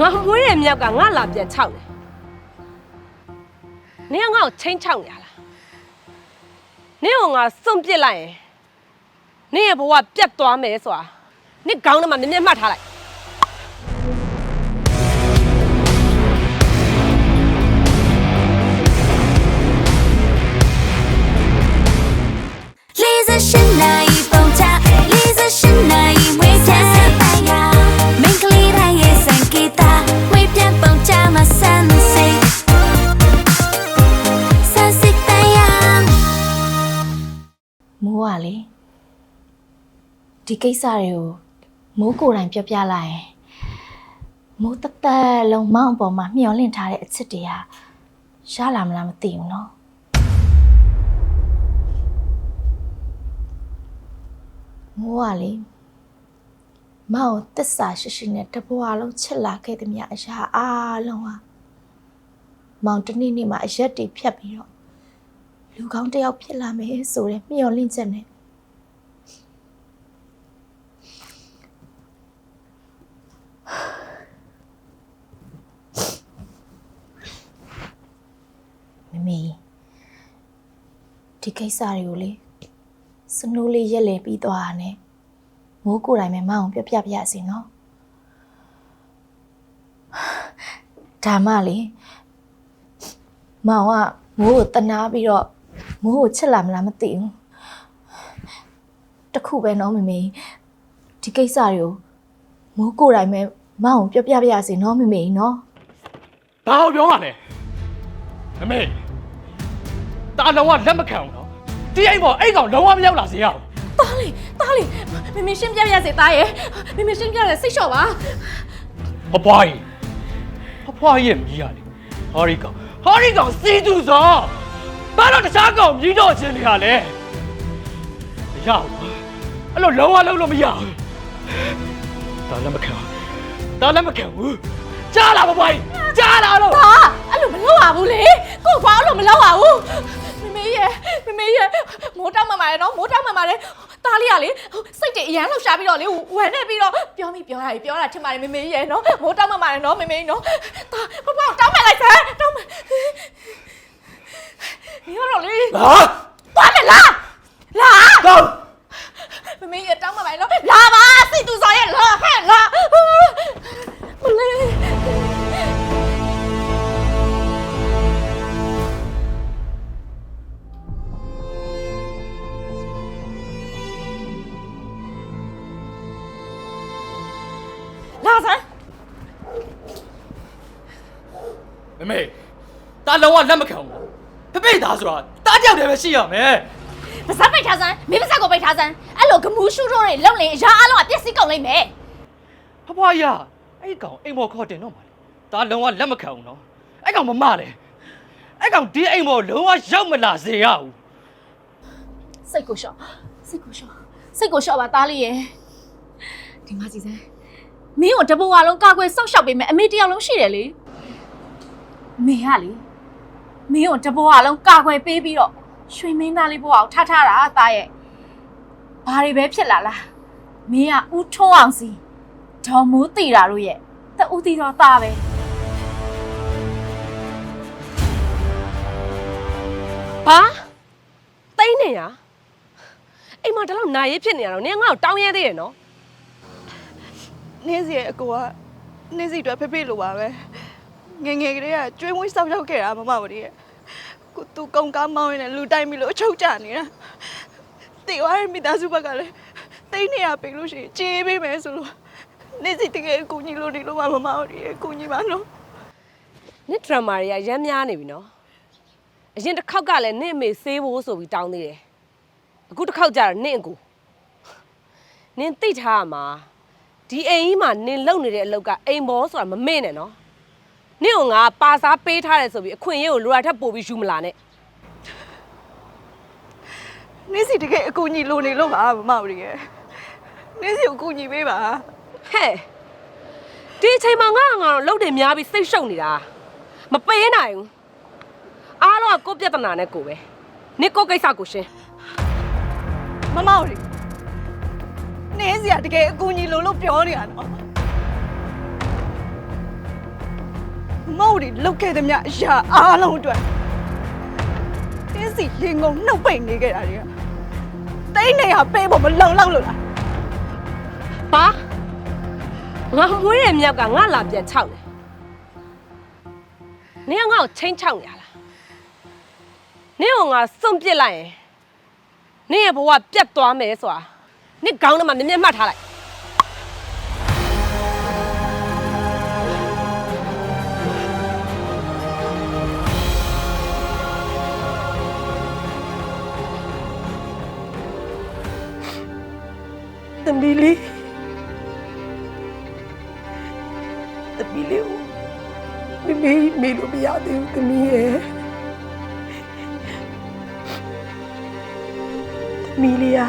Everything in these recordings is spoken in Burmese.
ငါမွေးတဲ့မြောက်ကငါလာပြန်ခြောက်တယ်နင်ကငါ့ကိုချင်းချောက်နေရလားနင်ကငါစွန့်ပစ်လိုက်ရင်နင်ရဲ့ဘဝပြတ်သွားမယ်ဆိုတာနင်ခေါင်းထဲမှာမြင်မြင်မှတ်ထားလိုက် မိုးကလေဒီကိစ္စတွေကိုမိုးကိုယ်တိုင်ပြောပြလိုက်ရင်မိုးတက်တက်လုံးမောင်းအပေါ်မှာမျောလင့်ထားတဲ့အချစ်တွေကရလာမလားမသိဘူးနော်မိုးကလေမောင်ကိုတစ္ဆာရှိရှိနဲ့တဘွားလုံးချစ်လာခဲ့သည်မြအရာအားလုံးဟာမောင်တစ်နေ့နေ့မှာအရက်တွေဖြတ်ပြီးတော့ လူကောင်းတစ်ယောက်ဖြစ်လာမယ်ဆိုတဲ့မျှော်လင့်ချက်နဲ့မမေဒီကိစ္စတွေကိုလေစနိုးလေးရက်လေပြီးသွားတာနဲ့မိုးကိုယ်တိုင်ပဲမအောင်ပြပြပြစီနော်ဒါမှလေမောင်ကမိုးကိုတနာပြီးတော့ မိုးကိုချစ်လာမလားမသိဘူးတခုပဲနော်မမေဒီကိစ္စတွေကိုမိုးကိုယ်တိုင်ပဲမအောင်ပြပြပြစီနော်မမေနော်ဘာကိုပြောမှလဲအမေတာလုံးဝလက်မခံဘူးနော်ဒီအိမ်ပေါ်အိမ်ကောင်လုံးဝမရောက်လာစေရအောင်တားလေတားလေမမေရှင်းပြပြစေတားရဲ့မမေရှင်းပြရစိတ်လျှော့ပါဖဖွားကြီးဖဖွားကြီးရဲ့မြည်ရတယ်ဟောရီကောင်ဟောရီကောင်စီးသူစော ဘာလို့တခြားကောင်မြည်တော့ခြင်းတွေကလဲမရဘူးအဲ့လိုလုံးဝလုံးလို့မရဘူးတာလက်မခံဘူးတာလက်မခံဘူးကြားလာဖဖွားကြီးကြားလာလို့ဟာအဲ့လိုမလုပ်ရဘူးလေကို့ကွာအဲ့လိုမလုပ်ရဘူးမမေရဲ့မမေရဲ့မိုးတောက်မှန်ပါတယ်နော်မိုးတောက်မှန်ပါတယ်တားလေးကလေစိတ်တွေအရန်လှရှားပြီးတော့လေဝမ်းနေပြီးတော့ပြောမိပြောတာကြီးပြောတာထင်ပါတယ်မမေရဲ့နော်မိုးတောက်မှန်ပါတယ်နော်မမေနော်တာဖဖော စမ်းမမေတာလုံးဝလက်မခံဘူးဖဖေးသားဆိုတာတားကြောက်တယ်ပဲရှိရမယ်ပါစပ်ပိတ်ထားစမ်းမင်းပါစပ်ကိုပိတ်ထားစမ်းအဲ့လိုဂမူးရှူထိုးတွေလုံလေအရာအလုံးကပြက်စီးကုန်လိမ့်မယ်ဖဖွားရအဲ့ကောင်အိမ်ပေါ်ခေါ်တင်တော့မှာလေတာလုံးဝလက်မခံဘူးနော်အဲ့ကောင်မမလဲအဲ့ကောင်ဒီအိမ်ပေါ်လုံးဝရောက်မလာစေရဘူးစိတ်ကိုရှော့စိတ်ကိုရှော့စိတ်ကိုရှော့ပါသားလေးရဲ့ဒီမှာကြည့်စမ်း မင်းကိုတဘဝလုံးကာကွယ်စောင့်ရှောက်ပေးမယ်အမေတယောက်လုံးရှိတယ်လေမင်းကလေမင်းကိုတဘဝလုံးကာကွယ်ပေးပြီးတော့ရွှေမင်းသားလေးဘဝကိုထားထားတာသားရဲ့ဘာတွေပဲဖြစ်လာလားမင်းကဥထုံးအောင်စီဒေါ်မိုးတီတာတို့ရဲ့တဦးတီတော့သားပဲဘာတိတ်နေရအိမ်မှာတလောက်နာရေးဖြစ်နေရတော့နင်ကငါ့ကိုတောင်းရဲသေးတယ်နော် နင်းစီရဲ့အကိုကနင်းစီအတွက်ဖေဖေလိုပါပဲငယ်ငယ်ကလေးကကျွေးမွေးစောက်ရောက်ခဲ့တာမမမလေးရဲ့ကိုသူကုံကားမောင်းရင်းနဲ့လူတိုင်းပြီးလို့အချုပ်ကြနေတာတေဝါရဲ့မိသားစုဘက်ကလည်းတိတ်နေရပြီလို့ရှိရင်ကြေးပေးမယ်ဆိုလို့နင်းစီတကယ်အကူကြီးလို့ဒီလိုမှမမမလေးရဲ့အကူကြီးပါနော်နင်ဒရမာတွေကရမ်းများနေပြီနော်အရင်တစ်ခေါက်ကလည်းနင့်အမေဆေးဖို့ဆိုပြီးတောင်းသေးတယ်အခုတစ်ခေါက်ကျတော့နင့်အကူနင်သိထားရမှာ ဒီအိမ်ကြီးမှာနင်လုံနေတဲ့အလုပ်ကအိမ်ဘောဆိုတာမမေ့နဲ့နော်နင့်ကငါပါစားပေးထားတယ်ဆိုပြီးအခွင့်အရေးကိုလိုရာထက်ပိုပြီးယူမလာနဲ့နင်းစီတကယ်အကူကြီးလို့နေလို့ပါမမမလေးရဲ့နင်းစီကိုအကူကြီးပေးပါဟဲ့ဒီအချိန်မှာငါငါတော့လုပ်တယ်များပြီးစိတ်ရှုပ်နေတာမပေးနိုင်ဘူးအားလုံးကကိုယ့်ပြဿနာနဲ့ကိုယ်ပဲနင်ကိုယ့်ကိစ္စကိုရှင်းမမလေး နင်းစီကတကယ်အကူကြီးလို့လို့ပြောနေတာနော်မဟုတ်ဒီလုတ်ခဲ့သည်မြအရာအားလုံးအတွက်တင်းစီလင်ကုန်နှုတ်ပိတ်နေခဲ့တာတွေကတိတ်နေရပေးဖို့မလုံလောက်လို့လားပါငါမွေးတဲ့မြောက်ကငါလာပြန်ခြောက်တယ်နင်ကငါ့ကိုချင်းချောက်နေရလားနင်ကငါစွန့်ပစ်လိုက်ရင်နင်ရဲ့ဘဝပြတ်သွားမယ်ဆိုတာ နင်ခေါင်းထဲမှာမြင်မြင်မှတ်ထားလိုက်သမီးလေးသမီးလေးကိုမေမေမေလို့မရသေးဘူးသမီးရဲ့သမီးလေးอ่ะ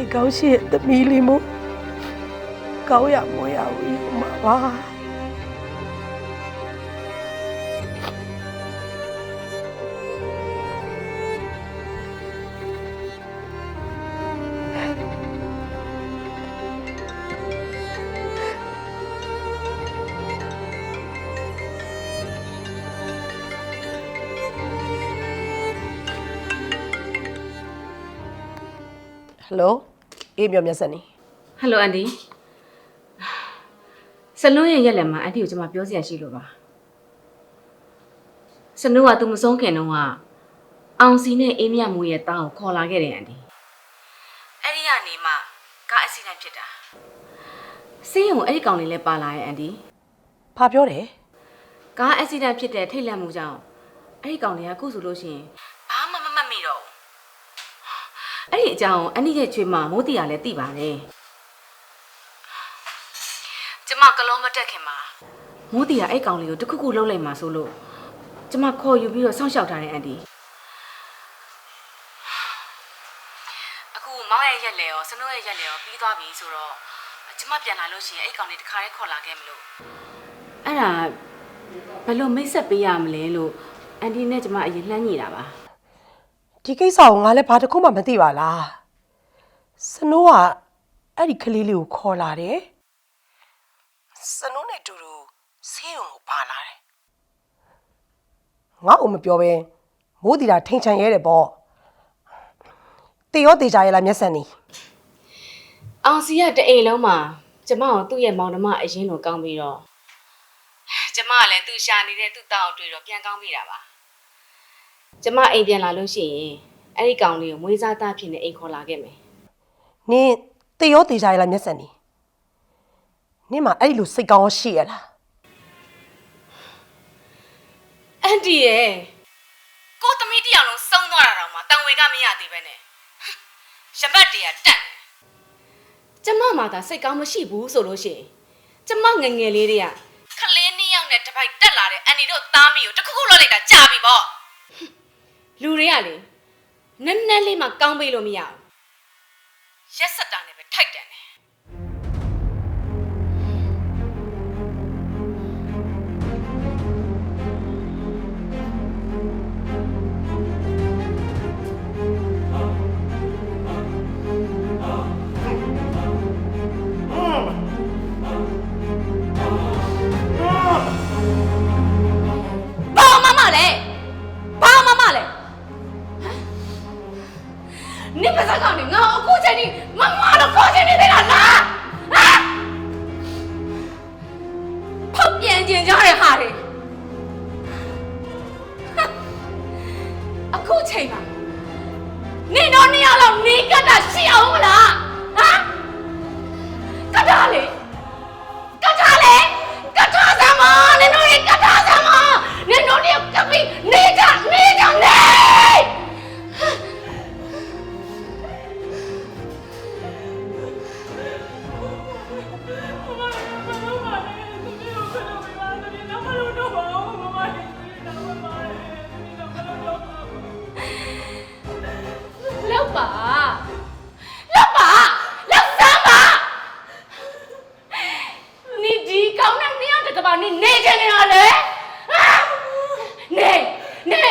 စိတ်ကောင်းရှိရဲ့သမီးလေးမို့ကောင်းရမွေးရဘူးမှာပါဟယ်လို အေးပြောမျက်စက်နေဟယ်လိုအန်ဒီစနုံးရဲ့ရက်လက်မှာအန်တီကိုကျွန်မပြောစရာရှိလို့ပါစနုံးကသူမဆုံးခင်တုန်းကအောင်စီနဲ့အေးမြတ်မူရဲ့တားကိုခေါ်လာခဲ့တယ်အန်ဒီအဲ့ဒီကနေမှကားအက်ဆီဒန့်ဖြစ်တာစေးရုံအဲ့ဒီကောင်လေးလည်းပါလာရဲ့အန်ဒီဘာပြောတယ်ကားအက်ဆီဒန့်ဖြစ်တဲ့ထိတ်လန့်မှုကြောင့်အဲ့ဒီကောင်လေးကခုဆိုလို့ရှိရင်ဘာမှမမှတ်မိတော့ဘူး အဲ့ဒီအကြောင်းအန်ဒီရဲ့ချွေးမမိုးတီကလည်းသိပါတယ်ကျမကလုံးမတက်ခင်မှာမိုးတီကအဲ့ကောင်လေးကိုတစ်ခုခုလှုပ်လိုက်မှာဆိုလို့ကျမခေါ်ယူပြီးတော့စောင့်ရှောက်ထားတယ်အန်တီအခုမောင်ရဲ့ရက်လေရောစနိုးရဲ့ရက်လေရောပြီးသွားပြီဆိုတော့ကျမပြန်လာလို့ရှိရင်အဲ့ကောင်လေးတခါတည်းခေါ်လာခဲ့မလို့အဲ့ဒါဘယ်လိုမိတ်ဆက်ပေးရမလဲလို့အန်တီနဲ့ကျမအရင်လှမ်းညိတာပါ ဒီကိစ္စကိုငါလည်းဘာတစ်ခုမှမသိပါလားစနိုးကအဲ့ဒီကလေးလေးကိုခေါ်လာတယ်စနိုးနဲ့တူတူဆေးရုံကိုပါလာတယ်ငါ့အုံမပြောပဲမိုးတီတာထိန်ချန်ရဲတယ်ပေါ့တေရောတေချာရဲလားမျက်စက်နေအောင်စီကတအိမ်လုံးမှာကျမကိုသူ့ရဲ့မောင်နှမအရင်လိုကောင်းပြီးတော့ကျမကလည်းသူ့ရှာနေတဲ့သူ့တောင်းတွေ့တော့ပြန်ကောင်းမိတာပါ ကျမအိမ်ပြန်လာလို့ရှိရင်အဲ့ဒီကောင်လေးကိုမွေးစားသားဖြစ်နေအိမ်ခေါ်လာခဲ့မယ်နင်တေရောတေချာရဲလားမျက်စက်နေနင်မအဲ့ဒီလိုစိတ်ကောင်းရှိရလားအန်တီရဲ့ကိုသမီးတစ်ယောက်လုံးစုံသွားတာတော့မှတန်ဝေကမရသေးပဲနဲ့ရှမတ်တည်းကတန့်ကျမမှသာစိတ်ကောင်းမရှိဘူးဆိုလို့ရှိရင်ကျမငယ်ငယ်လေးတွေကခလေးနှစ်ယောက်နဲ့တစ်ပိုက်တက်လာတဲ့အန်တီတို့သားမီးကိုတစ်ခုခုလောက်လိုက်တာကြာပြီပေါ့ လူတွေကလေနည်းနည်းလေးမှကောင်းပေးလို့မရဘူးရက်စက်တာနဲ့ပဲထိုက်တန် ကတာရှိအောင်မလားဟ နေချင်နေတာလေဟာနေနေ